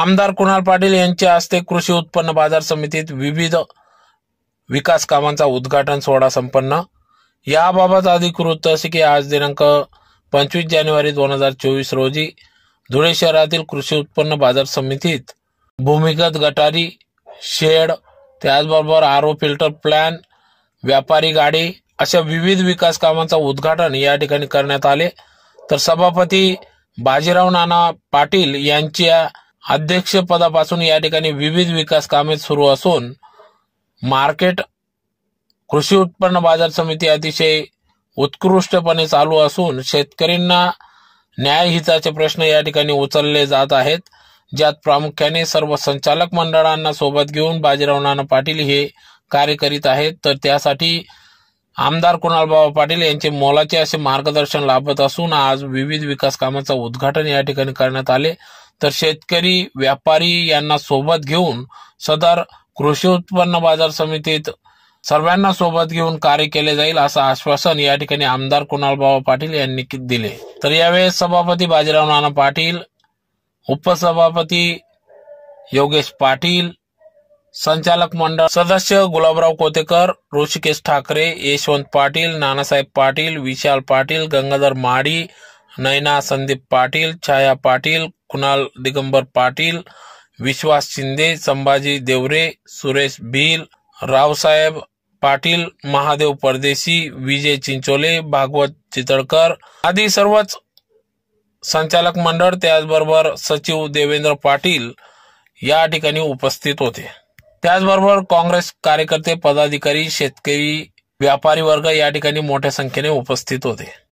आमदार कुणाल पाटील यांच्या हस्ते कृषी उत्पन्न बाजार समितीत विविध विकास कामांचा उद्घाटन सोहळा संपन्न. याबाबत अधिकृत असे की आज दिनांक पंचवीस जानेवारी दोन हजार चोवीस रोजी धुळे शहरातील कृषी उत्पन्न बाजार समितीत भूमिगत गटारी शेड त्याचबरोबर आरो फिल्टर प्लॅन व्यापारी गाडी अशा विविध विकास कामांचा उद्घाटन या ठिकाणी करण्यात आले. तर सभापती बाजीराव नाना पाटील यांच्या अध्यक्षपदापासून या ठिकाणी विविध विकास कामे सुरू असून मार्केट कृषी उत्पन्न बाजार समिती अतिशय उत्कृष्टपणे चालू असून शेतकऱ्यांना न्यायहिताचे प्रश्न या ठिकाणी उचलले जात आहेत. ज्यात प्रामुख्याने सर्व संचालक मंडळांना सोबत घेऊन बाजीराव नाना पाटील हे कार्य करीत आहेत. तर त्यासाठी आमदार कुणालबाबा पाटील यांचे मोलाचे असे मार्गदर्शन लाभत असून आज विविध विकास कामाचं उद्घाटन या ठिकाणी करण्यात आले. तर शेतकरी व्यापारी यांना सोबत घेऊन सदर कृषी उत्पन्न बाजार समितीत सर्वांना सोबत घेऊन कार्य केले जाईल असं आश्वासन या ठिकाणी आमदार कुणालबाबा पाटील यांनी दिले. तर यावेळेस सभापती बाजीराव नाना पाटील उपसभापती योगेश पाटील संचालक मंडळ सदस्य गुलाबराव कोतेकर ऋषिकेश ठाकरे यशवंत पाटील नानासाहेब पाटील विशाल पाटील गंगाधर माडी नयना संदीप पाटील छाया पाटील कुणाल दिगंबर पाटील विश्वास शिंदे संभाजी देवरे सुरेश भील रावसाहेब पाटील महादेव परदेशी विजय चिंचोले भागवत चितळकर आदी सर्वच संचालक मंडळ त्याचबरोबर सचिव देवेंद्र पाटील या ठिकाणी उपस्थित होते. त्याचबरोबर काँग्रेस कार्यकर्ते पदाधिकारी शेतकरी व्यापारी वर्ग या ठिकाणी मोठ्या संख्येने उपस्थित होते.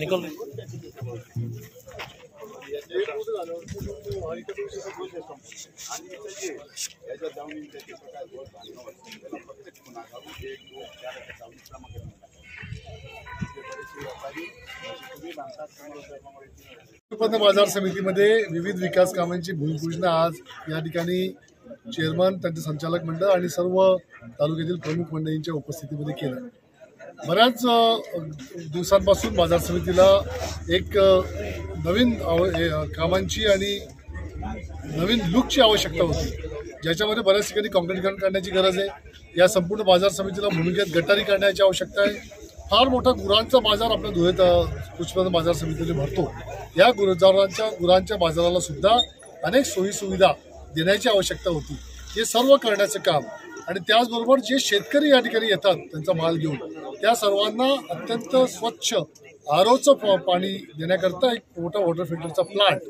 निकल उत्पन्न बाजार समितीमध्ये विविध विकास कामांची भूमिपूजन आज या ठिकाणी चेअरमन त्यांचे संचालक मंडळ आणि सर्व तालुक्यातील प्रमुख मंडळींच्या उपस्थितीमध्ये केलं. बऱ्याच दिवसांपासून बाजार समितीला एक नवीन आव- कामांची आणि नवीन लुकची आवश्यकता होती. ज्याच्यामध्ये बऱ्याच ठिकाणी काँक्रिटीकरण करण्याची गरज आहे. या संपूर्ण बाजार समितीला भूमिकेत गटारी करण्याची आवश्यकता आहे. फार मोठा गुरांचा बाजार आपल्या धुळेत अ, उत्पन्न बाजार समितीने भरतो. या गुरुजारांच्या गुरांच्या बाजाराला सुद्धा अनेक सोयीसुविधा देण्याची आवश्यकता होती. हे सर्व करण्याचं काम आणि त्याचबरोबर जे शेतकरी या ठिकाणी येतात त्यांचा माल घेऊन त्या सर्वांना अत्यंत स्वच्छ आरोचं प- पाणी देण्याकरता एक मोठा वॉटर फिल्टरचा प्लांट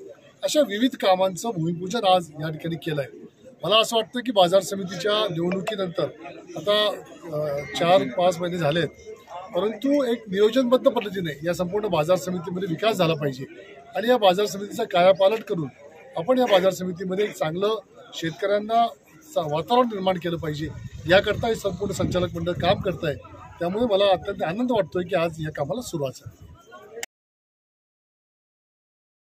अशा विविध कामांचं भूमिपूजन आज या ठिकाणी केलं आहे मला असं वाटतं की बाजार समितीच्या निवडणुकीनंतर आता चार पाच महिने झालेत परंतु एक नियोजनबद्ध पद्धतीने या संपूर्ण बाजार समितीमध्ये विकास झाला पाहिजे आणि या बाजार समितीचा कायापालट करून आपण या बाजार समितीमध्ये एक चांगलं शेतकऱ्यांना सा- वातावरण निर्माण केलं पाहिजे. याकरता हे संपूर्ण संचालक मंडळ काम करत आहे त्यामुळे मला अत्यंत आनंद वाटतोय की आज या कामाला सुरुवात झाली.